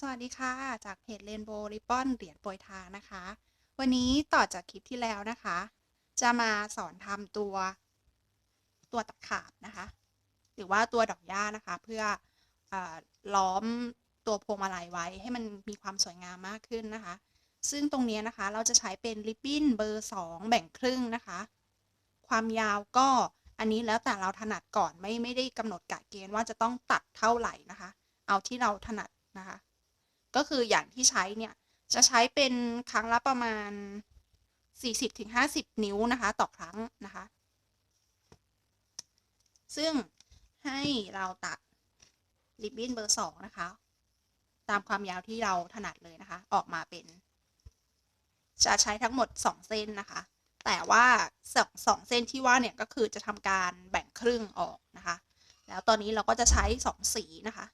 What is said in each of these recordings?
สวัสดีค่ะ จากเพจ Rainbow Ribbon เหรียญโปรยทางนะคะ วันนี้ต่อจากคลิปที่แล้วนะคะ จะมาสอนทำตัวตัวตะขาบนะคะ หรือว่าตัวดอกหญ้านะคะ เพื่อออล้อมตัวพวงมาลัยไว้ให้มันมีความสวยงามมากขึ้นนะคะ ซึ่งตรงนี้นะคะเราจะใช้เป็นริบบิ้นเบอร์ 2 แบ่งครึ่งนะคะ ความยาวก็อันนี้แล้วแต่เราถนัดก่อนไม่ไม่ได้กำหนดกะเกณฑ์ว่าจะต้องตัดเท่าไหร่นะคะ เอาที่เราถนัดนะคะ ก็คืออย่างที่ใช้เนี่ย จะใช้เป็นครั้งละประมาณ 40-50 นิ้วนะคะ ต่อครั้งนะคะ ซึ่งให้เราตัดริบบิ้นเบอร์สองนะคะ ตามความยาวที่เราถนัดเลยนะคะ ออกมาเป็น จะใช้ทั้งหมด 2 เส้นนะคะ แต่ว่าสองสองเส้นที่ว่าเนี่ยก็คือจะทำการแบ่งครึ่งออกนะคะ แล้วตอนนี้เราก็จะใช้ 2 สีนะคะ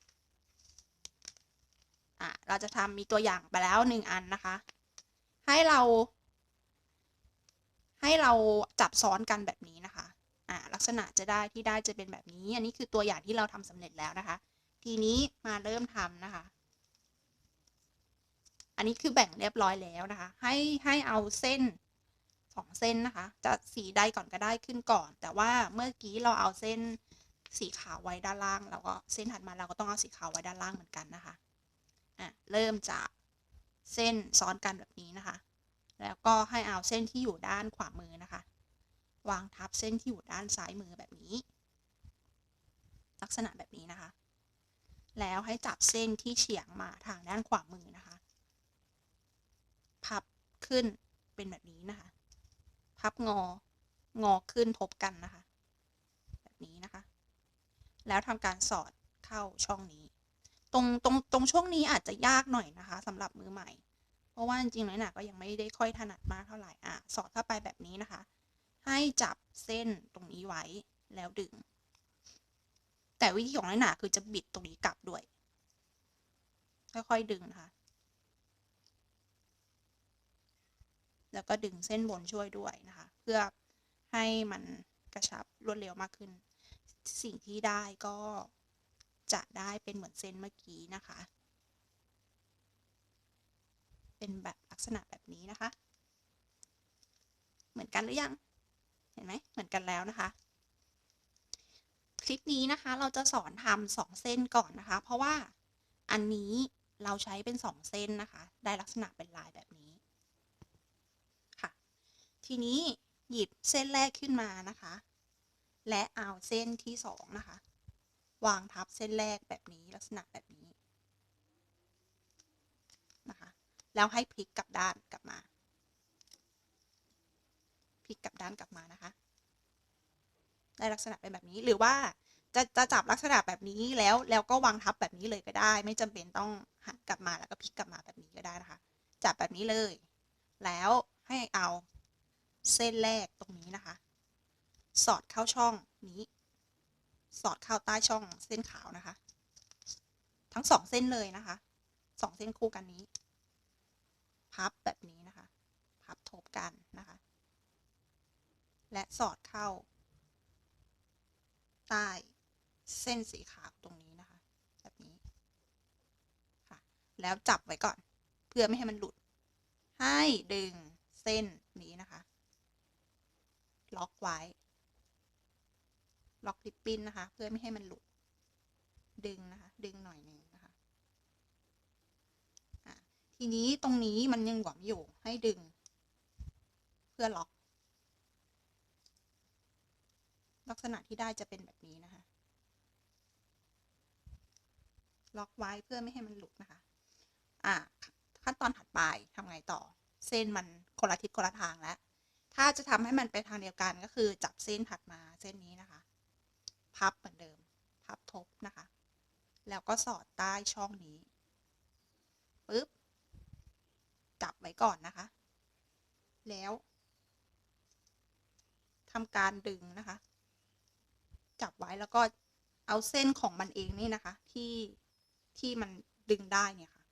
อะเราจะทำมีตัวอย่างไปแล้วหนึ่งอันนะคะ ให้เรา ให้เราจับซ้อนกันแบบนี้นะคะอะลักษณะจะได้ที่ได้จะเป็นแบบนี้ อันนี้คือตัวอย่างที่เราทำสำเร็จแล้วนะคะ ทีนี้มาเริ่มทำนะคะ อันนี้คือแบ่งเรียบร้อยแล้วนะคะ ให้ให้เอาเส้นสองเส้นนะคะ จะสีใดก่อนก็ได้ขึ้นก่อน แต่ว่าเมื่อกี้เราเอาเส้นสีขาวไว้ด้านล่าง แล้วก็เส้นถัดมาเราก็ต้องเอาสีขาวไว้ด้านล่างเหมือนกันนะคะ อะเริ่มจากเส้นซ้อนกันแบบนี้นะคะ แล้วก็ให้เอาเส้นที่อยู่ด้านขวามือนะคะ วางทับเส้นที่อยู่ด้านซ้ายมือแบบนี้ ลักษณะแบบนี้นะคะ แล้วให้จับเส้นที่เฉียงมาทางด้านขวามือนะคะ พับขึ้นเป็นแบบนี้นะคะ พับงอ งอขึ้นทบกันนะคะ แบบนี้นะคะ แล้วทำการสอดเข้าช่องนี้ ตรงตรงตรงช่วงนี้อาจจะยากหน่อยนะคะสำหรับมือใหม่ เพราะว่าจริงๆแล้วหนาก็ยังไม่ได้ค่อยถนัดมากเท่าไหร่อะสอดเข้าไปแบบนี้นะคะ ให้จับเส้นตรงนี้ไว้แล้วดึง แต่วิธีของน้อยหนาคือจะบิดตรงนี้กลับด้วย ค่อยๆดึงนะคะแล้วก็ดึงเส้นบนช่วยด้วยนะคะ เพื่อให้มันกระชับรวดเร็วมากขึ้น สิ่งที่ได้ก็ จะได้เป็นเหมือนเส้นเมื่อกี้นะคะ เป็นแบบลักษณะแบบนี้นะคะ เหมือนกันหรือยัง เห็นไหมเหมือนกันแล้วนะคะ คลิปนี้นะคะเราจะสอนทำสองเส้นก่อนนะคะ เพราะว่าอันนี้เราใช้เป็นสองเส้นนะคะ ได้ลักษณะเป็นลายแบบนี้ค่ะ ทีนี้หยิบเส้นแรกขึ้นมานะคะ และเอาเส้นที่สองนะคะ วางทับเส้นแรกแบบนี้ลักษณะแบบนี้นะคะ แล้วให้พลิกกลับด้านกลับมา พลิกกลับด้านกลับมานะคะ ได้ลักษณะเป็นแบบนี้หรือว่าจะจะจับลักษณะแบบนี้แล้วแล้วก็วางทับแบบนี้เลยก็ได้ ไม่จำเป็นต้องหันกลับมาแล้วก็พลิกกลับมาแบบนี้ก็ได้นะคะ จับแบบนี้เลย แล้วให้เอาเส้นแรกตรงนี้นะคะ สอดเข้าช่องนี้ สอดเข้าใต้ช่องเส้นขาวนะคะ ทั้งสองเส้นเลยนะคะสองเส้นคู่กันนี้ พับแบบนี้นะคะ พับทบกันนะคะ และสอดเข้า ใต้เส้นสีขาวตรงนี้นะคะ แบบนี้ค่ะ แล้วจับไว้ก่อน เพื่อไม่ให้มันหลุด ให้ดึงเส้นนี้นะคะ ล็อกไว้ ล็อกริบบิ้นนะคะ เพื่อไม่ให้มันหลุด ดึงนะคะ ดึงหน่อยหนึ่งนะคะะทีนี้ตรงนี้มันยังหวมอยู่ให้ดึง เพื่อล็อก ลักษณะที่ได้จะเป็นแบบนี้นะคะ ล็อกไว้เพื่อไม่ให้มันหลุดนะคะ อ่าขั้นตอนถัดไปทำไงต่อ เส้นมันคนละทิศคนละทางแล้ว ถ้าจะทำให้มันไปทางเดียวกันก็คือจับเส้นถัดมาเส้นนี้นะคะ พับเหมือนเดิม พับทบนะคะ แล้วก็สอดใต้ช่องนี้ปึ๊บจับไว้ก่อนนะคะ แล้วทำการดึงนะคะ จับไว้แล้วก็เอาเส้นของมันเองนี่นะคะ ที่ที่มันดึงได้เนี่ยค่ะ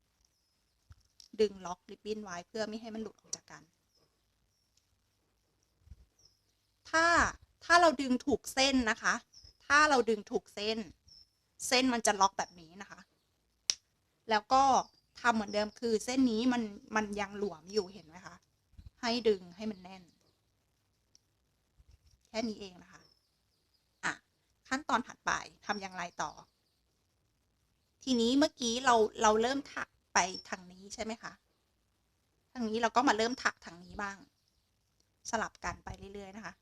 ดึงล็อกริบบิ้นไว้เพื่อไม่ให้มันหลุดออกจากกัน ถ้าถ้าเราดึงถูกเส้นนะคะ ถ้าเราดึงถูกเส้น เส้นมันจะล็อกแบบนี้นะคะ แล้วก็ทำเหมือนเดิมคือเส้นนี้มันมันยังหลวมอยู่เห็นไหมคะ ให้ดึงให้มันแน่น แค่นี้เองนะคะอะขั้นตอนถัดไปทำอย่างไรต่อ ทีนี้เมื่อกี้เราเราเริ่มถักไปทางนี้ใช่ไหมคะ ทางนี้เราก็มาเริ่มถักทางนี้บ้าง สลับกันไปเรื่อยๆนะคะ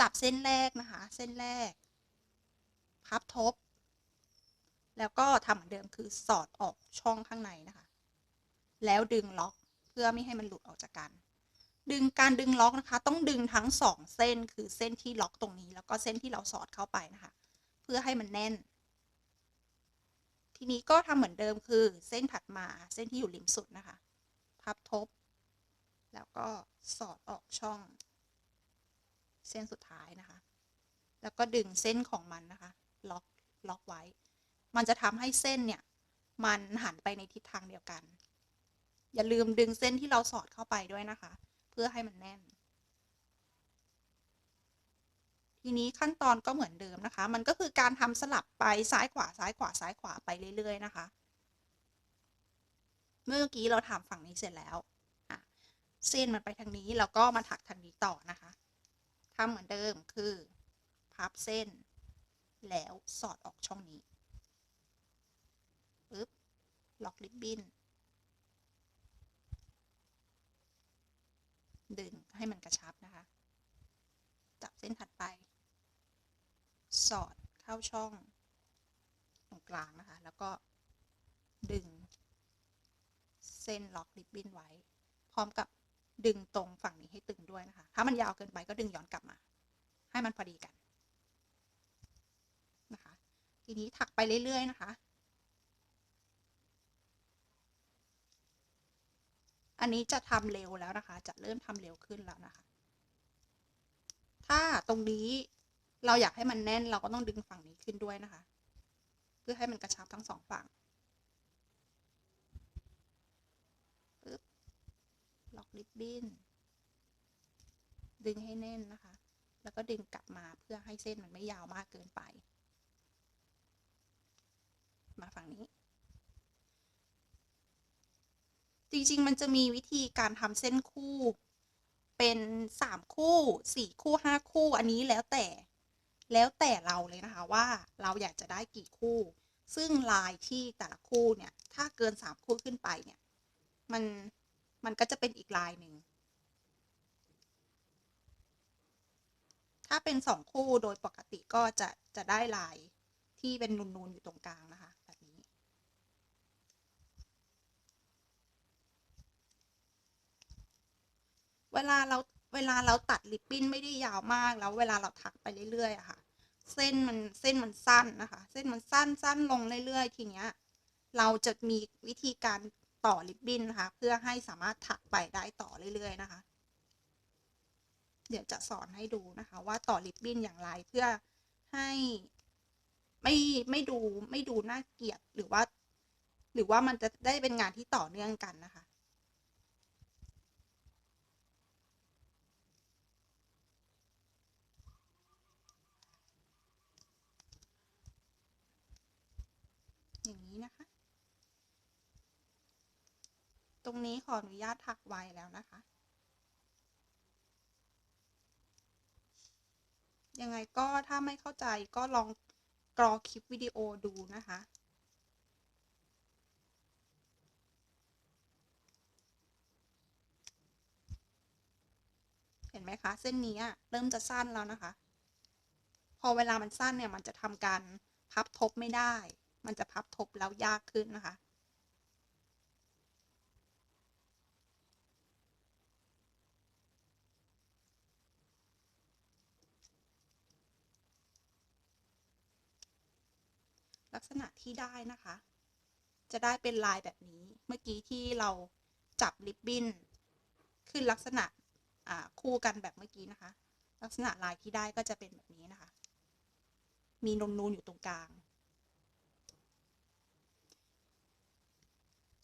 จับเส้นแรกนะคะ เส้นแรก พับทบ แล้วก็ทำเหมือนเดิมคือสอดออกช่องข้างในนะคะ แล้วดึงล็อกเพื่อไม่ให้มันหลุดออกจากกัน ดึงการดึงล็อกนะคะ ต้องดึงทั้งสองเส้นคือเส้นที่ล็อกตรงนี้ แล้วก็เส้นที่เราสอดเข้าไปนะคะ เพื่อให้มันแน่น ทีนี้ก็ทำเหมือนเดิมคือเส้นถัดมาเส้นที่อยู่ริมสุดนะคะ พับทบ แล้วก็สอดออกช่อง เส้นสุดท้ายนะคะแล้วก็ดึงเส้นของมันนะคะ ล็อกล็อกไว้ มันจะทำให้เส้นเนี่ย มันหันไปในทิศทางเดียวกัน อย่าลืมดึงเส้นที่เราสอดเข้าไปด้วยนะคะ เพื่อให้มันแน่น ทีนี้ขั้นตอนก็เหมือนเดิมนะคะ มันก็คือการทำสลับไปซ้ายขวาซ้ายขวาซ้ายขวาไปเรื่อย ๆ นะคะ เมื่อกี้เราทำฝั่งนี้เสร็จแล้วเส้นมันไปทางนี้แล้วก็มาถักทางนี้ต่อนะคะทำเหมือนเดิมคือ พับเส้น แล้วสอดออกช่องนี้ปึ๊บล็อกริบบิ้นดึงให้มันกระชับนะคะ จับเส้นถัดไป สอดเข้าช่องตรงกลางนะคะ แล้วก็ดึง เส้นล็อกริบบิ้นไว้ พร้อมกับดึงตรงฝั่งนี้ให้ตึงด้วยนะคะ ถ้ามันยาวเกินไปก็ดึงย้อนกลับมา ให้มันพอดีกัน ทีนี้ถักไปเรื่อย ๆ นะคะ อันนี้จะทำเร็วแล้วนะคะ จะเริ่มทำเร็วขึ้นแล้วนะคะ ถ้าตรงนี้เราอยากให้มันแน่นเราก็ต้องดึงฝั่งนี้ขึ้นด้วยนะคะ เพื่อให้มันกระชับทั้งสองฝั่งปึ๊บล็อกริบบิ้นดึงให้แน่นนะคะ แล้วก็ดึงกลับมาเพื่อให้เส้นมันไม่ยาวมากเกินไป มาฝั่งนี้ จริงๆ มันจะมีวิธีการทำเส้นคู่ เป็นสามคู่สี่คู่ห้าคู่อันนี้แล้วแต่แล้วแต่เราเลยนะคะว่าเราอยากจะได้กี่คู่ ซึ่งลายที่แต่ละคู่เนี่ย ถ้าเกินสามคู่ขึ้นไปเนี่ย มันมันก็จะเป็นอีกลายหนึ่งถ้าเป็นสองคู่โดยปกติก็จะจะได้ลายที่เป็นนูนๆอยู่ตรงกลางนะคะ แบบนี้ เวลาเราเวลาเราตัดริบบิ้นไม่ได้ยาวมากแล้วเวลาเราถักไปเรื่อยๆอะค่ะ เส้นมันเส้นมันสั้นนะคะ เส้นมันสั้นสั้นลงเรื่อยๆ ทีเนี้ย เราจะมีวิธีการต่อริบบิ้นนะคะ เพื่อให้สามารถถักไปได้ต่อเรื่อยๆนะคะ เดี๋ยวจะสอนให้ดูนะคะ ว่าต่อริบบิ้นอย่างไรเพื่อให้ไม่ไม่ดูไม่ดูน่าเกลียดหรือว่า หรือว่ามันจะได้เป็นงานที่ต่อเนื่องกันนะคะ อย่างนี้นะคะ ต รงนี้ขออนุญาตถักไว้แล้วนะคะ ยังไงก็ถ้าไม่เข้าใจก็ลองกรอคลิปวิดีโอดูนะคะเห็นไหมคะ เส้นนี้เริ่มจะสั้นแล้วนะคะ พอเวลามันสั้นเนี่ยมันจะทำการพับทบไม่ได้ มันจะพับทบแล้วยากขึ้นนะคะ ลักษณะที่ได้นะคะ จะได้เป็นลายแบบนี้ เมื่อกี้ที่เราจับริบบิ้นขึ้นลักษณะคู่กันแบบเมื่อกี้นะคะ ลักษณะลายที่ได้ก็จะเป็นแบบนี้นะคะ มีนูนอยู่ตรงกลาง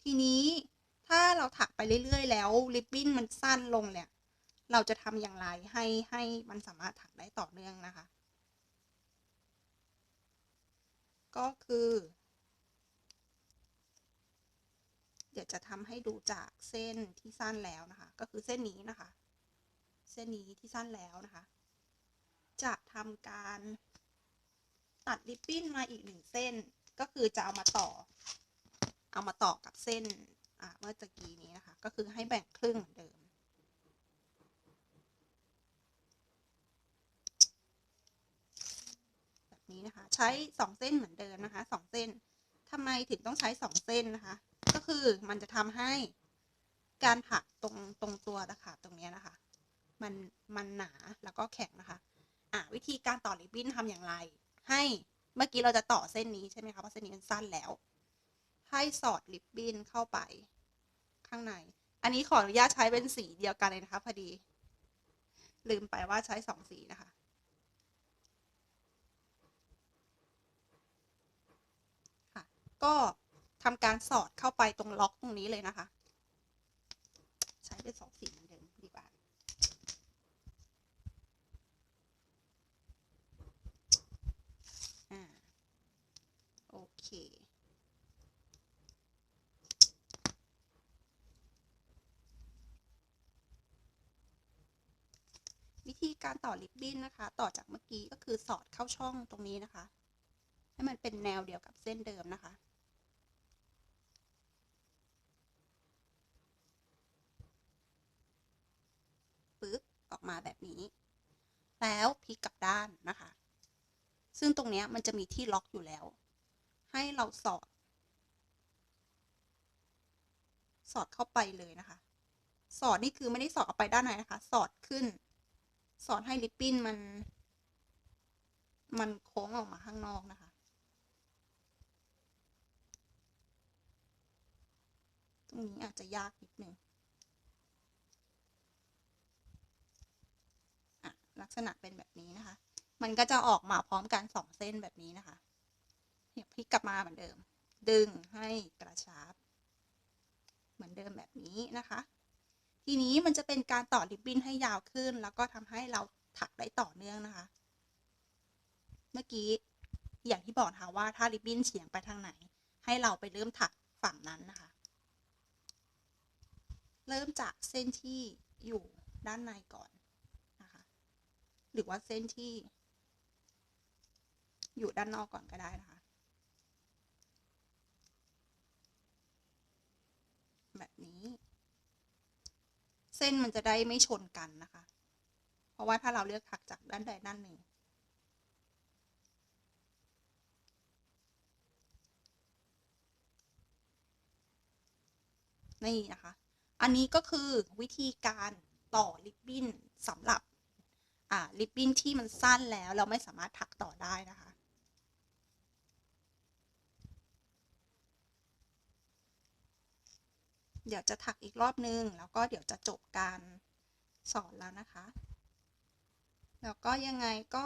ทีนี้ถ้าเราถักไปเรื่อย ๆ แล้วริบบิ้นมันสั้นลงเนี่ย เราจะทำอย่างไรให้ให้มันสามารถถักได้ต่อเนื่องนะคะ ก็คือ เดี๋ยวจะทำให้ดูจากเส้นที่สั้นแล้วนะคะ ก็คือเส้นนี้นะคะ เส้นนี้ที่สั้นแล้วนะคะ จะทำการตัดริบบิ้นมาอีกหนึ่งเส้น ก็คือจะเอามาต่อ เอามาต่อกับเส้นเมื่อตะกี้นี้นะคะ ก็คือให้แบ่งครึ่งเหมือนเดิม แบบ นะคะ ใช้สองเส้นเหมือนเดิมนะคะสองเส้นทำไมถึงต้องใช้สองเส้นนะคะ ก็คือมันจะทำให้การถักตรงตรงตัวตะขาบตรงนี้นะคะ มันมันหนาแล้วก็แข็งนะคะ อะวิธีการต่อริบบิ้นทำอย่างไร ให้เมื่อกี้เราจะต่อเส้นนี้ใช่ไหมคะเพราะเส้นนี้มันสั้นแล้ว ให้สอดริบบิ้นเข้าไป ข้างใน อันนี้ขออนุญาตใช้เป็นสีเดียวกันเลยนะคะพอดี ลืมไปว่าใช้สองสีนะคะ ค่ะ ก็ทำการสอดเข้าไปตรงล็อกตรงนี้เลยนะคะ ใช้เป็นสองสีเหมือนเดิมดีกว่า อ่า โอเควิธีการต่อริบบิ้นนะคะ ต่อจากเมื่อกี้ก็คือสอดเข้าช่องตรงนี้นะคะ ให้มันเป็นแนวเดียวกับเส้นเดิมนะคะ ปึ๊บ ออกมาแบบนี้ แล้วพลิกกลับด้านนะคะ ซึ่งตรงเนี้ยมันจะมีที่ล็อกอยู่แล้ว ให้เราสอด สอดเข้าไปเลยนะคะ สอดนี่คือไม่ได้สอดออกไปด้านในนะคะ สอดขึ้น สอดให้ริบบิ้นมัน มันโค้งออกมาข้างนอกนะคะ ตรงนี้อาจจะยากนิดนึงอะ ลักษณะเป็นแบบนี้นะคะ มันก็จะออกมาพร้อมกันสองเส้นแบบนี้นะคะเนี่ยพลิกกลับมาเหมือนเดิม ดึงให้กระชับ เหมือนเดิมแบบนี้นะคะ ทีนี้มันจะเป็นการต่อริบบิ้นให้ยาวขึ้น แล้วก็ทำให้เราถักได้ต่อเนื่องนะคะ เมื่อกี้อย่างที่บอกนะคะว่าถ้าริบบิ้นเฉียงไปทางไหน ให้เราไปเริ่มถักฝั่งนั้นนะคะ เริ่มจากเส้นที่อยู่ด้านในก่อน หรือว่าเส้นที่ อยู่ด้านนอกก่อนก็ได้นะคะ แบบนี้ เส้นมันจะได้ไม่ชนกันนะคะ เพราะว่าถ้าเราเลือกถักจากด้านใดด้านหนึ่งนี่นะคะ อันนี้ก็คือวิธีการต่อริบบิ้นสำหรับ ริบบิ้นที่มันสั้นแล้วเราไม่สามารถถักต่อได้นะคะ เดี๋ยวจะถักอีกรอบนึง แล้วก็เดี๋ยวจะจบการสอนแล้วนะคะ แล้วก็ยังไงก็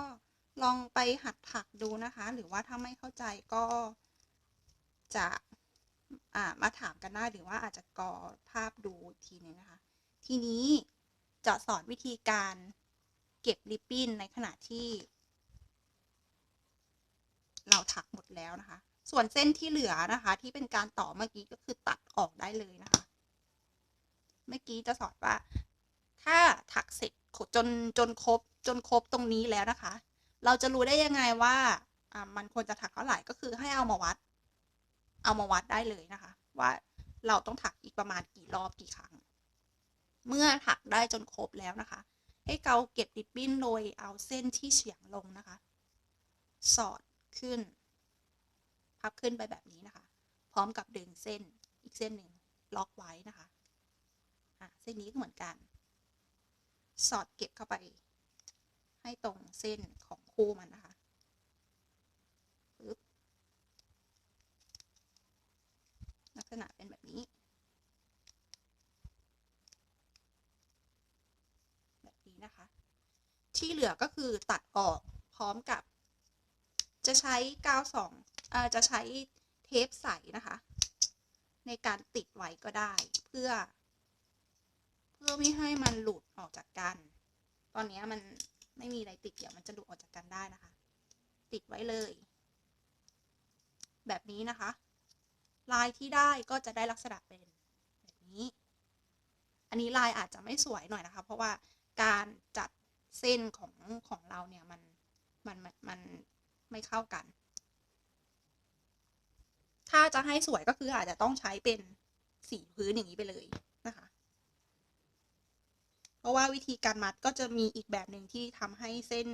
ลองไปหัดถักดูนะคะ หรือว่าถ้าไม่เข้าใจก็จะมาถามกันได้หรือว่าอาจจะกอภาพดูทีหนึงนะคะ ทีนี้จะสอนวิธีการ เก็บริบบิ้นในขณะที่ เราถักหมดแล้วนะคะ ส่วนเส้นที่เหลือนะคะ ที่เป็นการต่อเมื่อกี้ก็คือตัดออกได้เลยนะคะ เมื่อกี้จะสอนว่า ถ้าถักเสร็จจนจนครบจนครบตรงนี้แล้วนะคะ เราจะรู้ได้ยังไงว่าอ่ามันควรจะถักเท่าไหร่ก็คือให้เอามาวัด เอามาวัดได้เลยนะคะ ว่าเราต้องถักอีกประมาณกี่รอบกี่ครั้ง เมื่อถักได้จนครบแล้วนะคะ ให้เกาเก็บริบบิ้นโดยเอาเส้นที่เฉียงลงนะคะ สอดขึ้น พับขึ้นไปแบบนี้นะคะ พร้อมกับดึงเส้นอีกเส้นหนึ่งล็อกไว้นะคะเส้นนี้ก็เหมือนกัน สอดเก็บเข้าไป ให้ตรงเส้นของคู่มันนะคะปึ๊บลักษณะเป็นแบบนี้ แบบนี้นะคะ ที่ เหลือก็คือตัดออกพร้อมกับ จะใช้กาวสองอจะใช้เทปใสนะคะ ในการติดไว้ก็ได้เพื่อ เพื่อไม่ให้มันหลุดออกจากกัน ตอนนี้มันไม่มีอะไรติดเดี๋ยวมันจะหลุดออกจากกันได้นะคะ ติดไว้เลย แบบนี้นะคะ ลายที่ได้ก็จะได้ลักษณะเป็นแบบนี้ อันนี้ลายอาจจะไม่สวยหน่อยนะคะ เพราะว่าการจัด เส้นของของเราเนี่ยมันมันมันมันไม่เข้ากัน ถ้าจะให้สวยก็คืออาจจะต้องใช้เป็นสีพื้นอย่างนี้ไปเลยนะคะ เพราะว่าวิธีการมัดก็จะมีอีกแบบหนึ่งที่ทำให้เส้น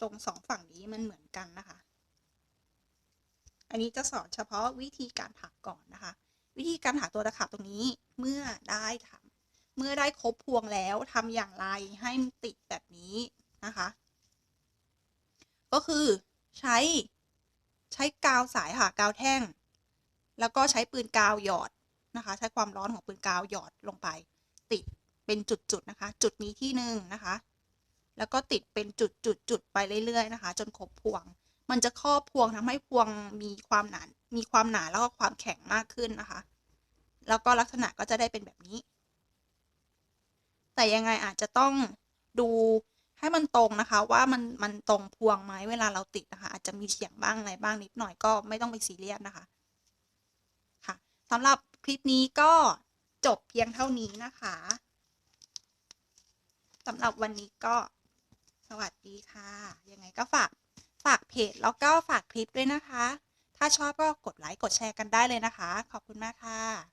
ตรงสองฝั่งนี้มันเหมือนกันนะคะ อันนี้จะสอนเฉพาะวิธีการถักก่อนนะคะ วิธีการถักตัวตะขาบตรงนี้เมื่อได้ทำ เมื่อได้ครบพวงแล้วทำอย่างไรให้มันติดแบบนี้นะคะ ก็คือใช้ใช้กาวสายค่ะกาวแท่ง แล้วก็ใช้ปืนกาวหยอดนะคะ ใช้ความร้อนของปืนกาวหยอดลงไป ติดเป็นจุดๆนะคะ จุดนี้ที่หนึ่งนะคะ แล้วก็ติดเป็นจุดๆๆไปเรื่อยๆนะคะ จนครบพวง มันจะครอบพวงทำให้พวงมีความหนา มีความหนาแล้วก็ความแข็งมากขึ้นนะคะ แล้วก็ลักษณะก็จะได้เป็นแบบนี้ แต่ยังไงอาจจะต้องดูให้มันตรงนะคะ ว่ามันมันตรงพวงไหมเวลาเราติดนะคะ อาจจะมีเสียงบ้างอะไรบ้างนิดหน่อยก็ไม่ต้องไปซีเรียสนะคะค่ะสำหรับคลิปนี้ก็จบเพียงเท่านี้นะคะสำหรับวันนี้ก็สวัสดีค่ะ ยังไงก็ฝากฝากเพจแล้วก็ฝากคลิปด้วยนะคะ ถ้าชอบก็กดไลค์กดแชร์กันได้เลยนะคะ ขอบคุณมากค่ะ